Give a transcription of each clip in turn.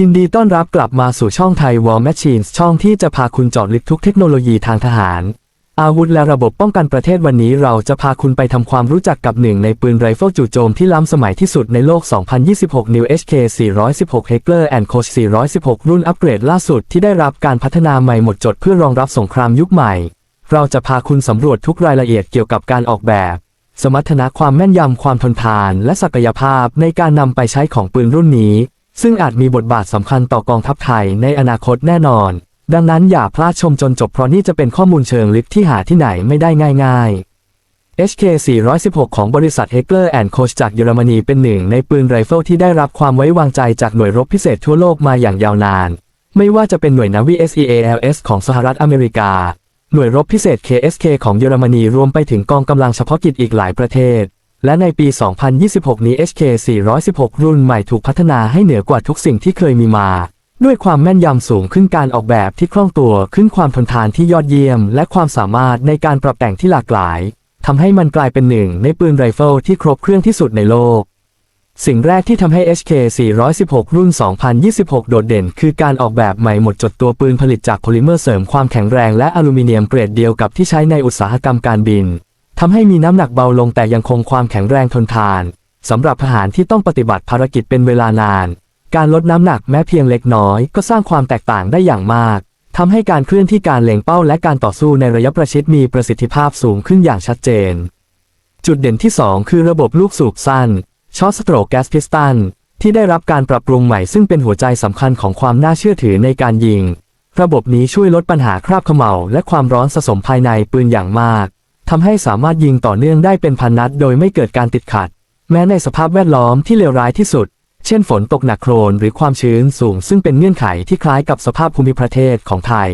ยินดีต้อนรับกลับมาสู่ช่องไทย War Machines ช่องที่จะพาคุณเจาะลึกทุกเทคโนโลยีทางทหาร อาวุธและระบบป้องกันประเทศวันนี้เราจะพาคุณไปทำความรู้จักกับหนึ่งในปืนไรเฟิลจู่โจมที่ล้ำสมัยที่สุดในโลก 2026 New HK 416 Heckler Koch 416 รุ่นอัปเกรดล่าสุดที่ได้รับการพัฒนาใหม่หมดจดเพื่อรองรับสงครามยุคใหม่ เราจะพาคุณสำรวจทุกรายละเอียดเกี่ยวกับการออกแบบสมรรถนะความแม่นยำความทนทาน และศักยภาพในการนำไปใช้ของปืนรุ่นนี้ ซึ่งอาจมีบทบาทสำคัญต่อกองทัพไทยในอนาคตแน่นอน ดังนั้นอย่าพลาดชมจนจบเพราะนี่จะเป็นข้อมูลเชิงลึกที่หาที่ไหนไม่ได้ง่ายๆ HK 416 ของบริษัท Heckler Koch จากเยอรมนีเป็นหนึ่งในปืนไรเฟิลที่ได้รับความไว้วางใจจากหน่วยรบพิเศษทั่วโลกมาอย่างยาวนาน ไม่ว่าจะเป็นหน่วยนาวี SEALS ของสหรัฐอเมริกา หน่วยรบพิเศษ KSK ของเยอรมนีรวมไปถึงกองกำลังเฉพาะกิจอีกหลายประเทศ และในปี 2026 นี้ HK 416 รุ่นใหม่ถูกพัฒนาให้เหนือกว่าทุกสิ่งที่เคยมีมา ด้วยความแม่นยำสูงขึ้นการออกแบบที่คล่องตัวขึ้นความทนทานที่ยอดเยี่ยม และความสามารถในการปรับแต่งที่หลากหลายทำให้มันกลายเป็นหนึ่งในปืนไรเฟิลที่ครบเครื่องที่สุดในโลก สิ่งแรกที่ทำให้ HK 416 รุ่น 2026 โดดเด่น คือการออกแบบใหม่หมดจดตัวปืนผลิตจากโพลิเมอร์เสริมความแข็งแรงและอลูมิเนียมเกรดเดียวกับที่ใช้ในอุตสาหกรรมการบินำให้มีน้ำหนักเบาลงแต่ยังคงความแข็งแรงทนทานสำหรับทหารที่ต้องปฏิบัติภารกิจเป็นเวลานาน การลดน้ำหนักแม้เพียงเล็กน้อย ก็สร้างความแตกต่างได้อย่างมากทำให้การเคลื่อนที่การเล็งเป้าและการต่อสู้ในระยะประชิดมีประสิทธิภาพสูงขึ้นอย่างชัดเจน จุดเด่นที่ 2 คือระบบลูกสูบสั้นช็อตสโตรกแก๊สพิสตันที่ได้รับการปรับปรุงใหม่ซึ่งเป็นหัวใจสำคัญของความน่าเชื่อถือในการยิง ระบบนี้ช่วยลดปัญหาคราบเขม่าและความร้อนสะสมภายในปืนอย่างมาก ทำให้สามารถยิงต่อเนื่องได้เป็นพันนัดโดยไม่เกิดการติดขัด แม้ในสภาพแวดล้อมที่เลวร้ายที่สุด เช่นฝนตกหนักโครนหรือความชื้นสูงซึ่งเป็นเงื่อนไขที่คล้ายกับสภาพภูมิประเทศของไทย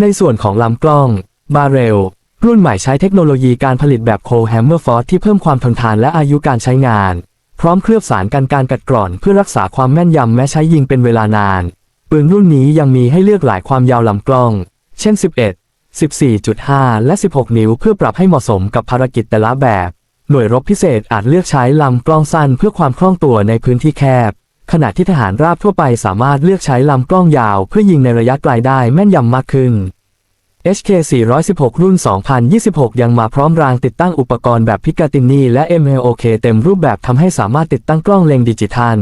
ในส่วนของลำกล้อง บาเรล รุ่นใหม่ใช้เทคโนโลยีการผลิตแบบโคแฮมเมอร์ฟอร์ที่เพิ่มความทนทานและอายุการใช้งาน พร้อมเคลือบสารกันการกัดกร่อนเพื่อรักษาความแม่นยำแม้ใช้ยิงเป็นเวลานานปืนรุ่นนี้ยังมีให้เลือกหลายความยาวลำกล้อง เช่น 11 14.5 และ 16 นิ้วเพื่อปรับให้เหมาะสมกับภารกิจแต่ละแบบ หน่วยรบพิเศษอาจเลือกใช้ลำกล้องสั้นเพื่อความคล่องตัวในพื้นที่แคบ ขณะที่ทหารราบทั่วไปสามารถเลือกใช้ลำกล้องยาวเพื่อยิงในระยะไกลได้แม่นยำมากขึ้น HK 416 รุ่น 2026 ยังมาพร้อมรางติดตั้งอุปกรณ์แบบพิกาตินีและ MLOK เต็มรูปแบบทำให้สามารถติดตั้งกล้องเล็งดิจิทัล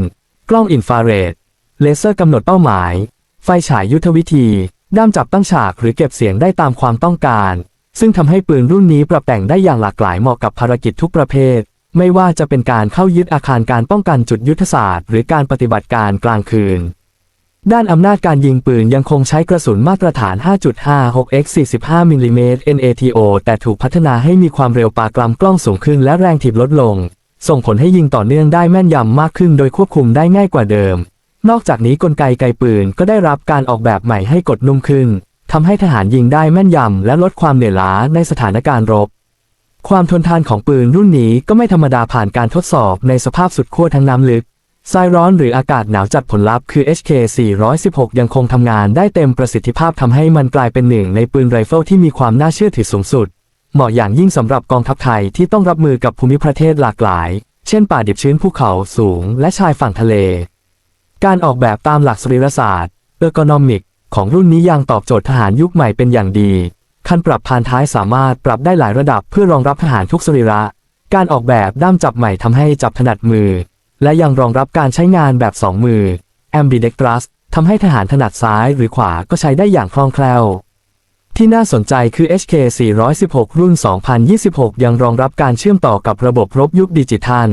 กล้องอินฟราเรด เลเซอร์กำหนดเป้าหมาย ไฟฉายยุทธวิธี ด้ามจับตั้งฉากหรือเก็บเสียงได้ตามความต้องการ ซึ่งทำให้ปืนรุ่นนี้ปรับแต่งได้อย่างหลากหลายเหมาะกับภารกิจทุกประเภท ไม่ว่าจะเป็นการเข้ายึดอาคารการป้องกันจุดยุทธศาสตร์ หรือการปฏิบัติการกลางคืน ด้านอำนาจการยิงปืนยังคงใช้กระสุนมาตรฐาน 5.56x 45มิลลิเมตร NATO แต่ถูกพัฒนาให้มีความเร็วปากลำกล้องสูงขึ้นและแรงถีบลดลง ส่งผลให้ยิงต่อเนื่องได้แม่นยำมากขึ้นโดยควบคุมได้ง่ายกว่าเดิม นอกจากนี้กลไกไกปืนก็ได้รับการออกแบบใหม่ให้กดนุ่มขึ้นทำให้ทหารยิงได้แม่นยำและลดความเหนื่อยล้าในสถานการณ์รบ ความทนทานของปืนรุ่นนี้ก็ไม่ธรรมดาผ่านการทดสอบในสภาพสุดขั้วทั้งน้ำลึกทรายร้อนหรืออากาศหนาวจัดผลลัพธ์คือ HK 416 ยังคงทำงานได้เต็มประสิทธิภาพทำให้มันกลายเป็นหนึ่งในปืนไรเฟิลที่มีความน่าเชื่อถือสูงสุด เหมาะอย่างยิ่งสำหรับกองทัพไทยที่ต้องรับมือกับภูมิประเทศหลากหลาย เช่นป่าดิบชื้นภูเขาสูงและชายฝั่งทะเล การออกแบบตามหลักสรีรศาสตร์เออร์กนอมิกของรุ่นนี้ยังตอบโจทย์ทหารยุคใหม่เป็นอย่างดี คันปรับพานท้ายสามารถปรับได้หลายระดับเพื่อรองรับทหารทุกสรีระ การออกแบบด้ามจับใหม่ทำให้จับถนัดมือ และยังรองรับการใช้งานแบบ 2 มือ ambidextrous ทำให้ทหารถนัดซ้ายหรือขวาก็ใช้ได้อย่างคล่องแคล่ว ที่น่าสนใจคือ HK 416 รุ่น 2026 ยังรองรับการเชื่อมต่อกับระบบรบยุคดิจิทัล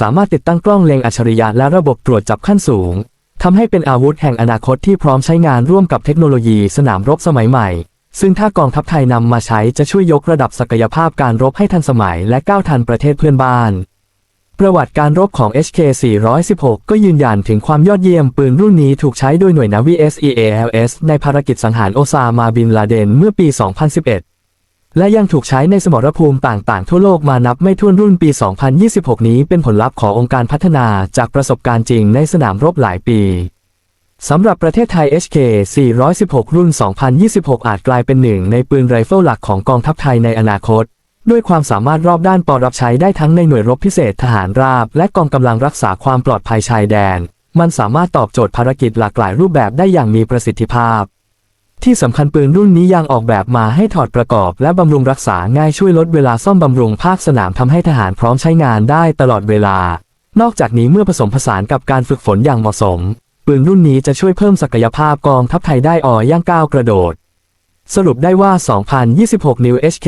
สามารถติดตั้งกล้องเล็งอัจฉริยะและระบบตรวจจับขั้นสูงทำให้เป็นอาวุธแห่งอนาคตที่พร้อมใช้งานร่วมกับเทคโนโลยีสนามรบสมัยใหม่ ซึ่งถ้ากองทัพไทยนำมาใช้จะช่วยยกระดับศักยภาพการรบให้ทันสมัยและก้าวทันประเทศเพื่อนบ้าน ประวัติการรบของ HK 416 ก็ยืนยันถึงความยอดเยี่ยมปืนรุ่นนี้ถูกใช้โดยหน่วยนาวี SEALS ในภารกิจสังหารโอซามาบินลาเดนเมื่อปี 2011 และยังถูกใช้ในสมรภูมิต่างๆ ทั่วโลกมานับไม่ถ้วนรุ่นปี 2026 นี้เป็นผลลัพธ์ขององค์การพัฒนาจากประสบการณ์จริงในสนามรบหลายปีสำหรับประเทศไทย HK 416 รุ่น 2026 อาจกลายเป็นหนึ่งในปืนไรเฟิลหลักของกองทัพไทยในอนาคต ด้วยความสามารถรอบด้านปอรับใช้ได้ทั้งในหน่วยรบพิเศษทหารราบ และกองกำลังรักษาความปลอดภัยชายแดน มันสามารถตอบโจทย์ภารกิจหลากหลายรูปแบบได้อย่างมีประสิทธิภาพ ที่สำคัญปืนรุ่นนี้ยังออกแบบมาให้ถอดประกอบ และบำรุงรักษาง่ายช่วยลดเวลาซ่อมบำรุงภาคสนามทำให้ทหารพร้อมใช้งานได้ตลอดเวลา นอกจากนี้เมื่อผสมผสานกับการฝึกฝนอย่างเหมาะสม ปืนรุ่นนี้จะช่วยเพิ่มศักยภาพกองทัพไทยได้ออย่างก้าวกระโดด สรุปได้ว่า 2026 New HK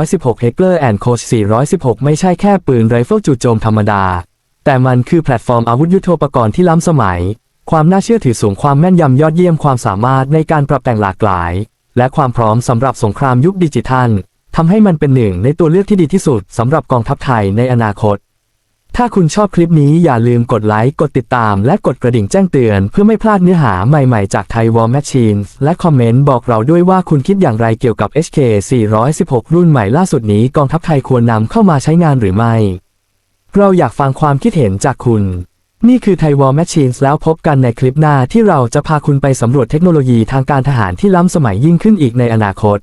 416 Heckler Koch 416 ไม่ใช่แค่ปืนไรเฟิลจู่โจมธรรมดา แต่มันคือแพลตฟอร์มอาวุธยุทโธปกรณ์ที่ล้ำสมัย ความน่าเชื่อถือสูงความแม่นยำยอดเยี่ยมความสามารถในการปรับแต่งหลากหลาย และความพร้อมสำหรับสงครามยุคดิจิทัลทำให้มันเป็นหนึ่งในตัวเลือกที่ดีที่สุดสำหรับกองทัพไทยในอนาคต ถ้าคุณชอบคลิปนี้อย่าลืมกดไลค์ กดติดตาม และกดกระดิ่งแจ้งเตือน เพื่อไม่พลาดเนื้อหาใหม่ๆ จากไทย War Machine และคอมเมนต์บอกเราด้วยว่าคุณคิดอย่างไรเกี่ยวกับ HK 416 รุ่นใหม่ล่าสุดนี้กองทัพไทยควรนำเข้ามาใช้งานหรือไม่ เราอยากฟังความคิดเห็นจากคุณ นี่คือไทวอลแมชชีนส์แล้วพบกันในคลิปหน้าที่เราจะพาคุณไปสำรวจเทคโนโลยีทางการทหารที่ล้ำสมัยยิ่งขึ้นอีกในอนาคต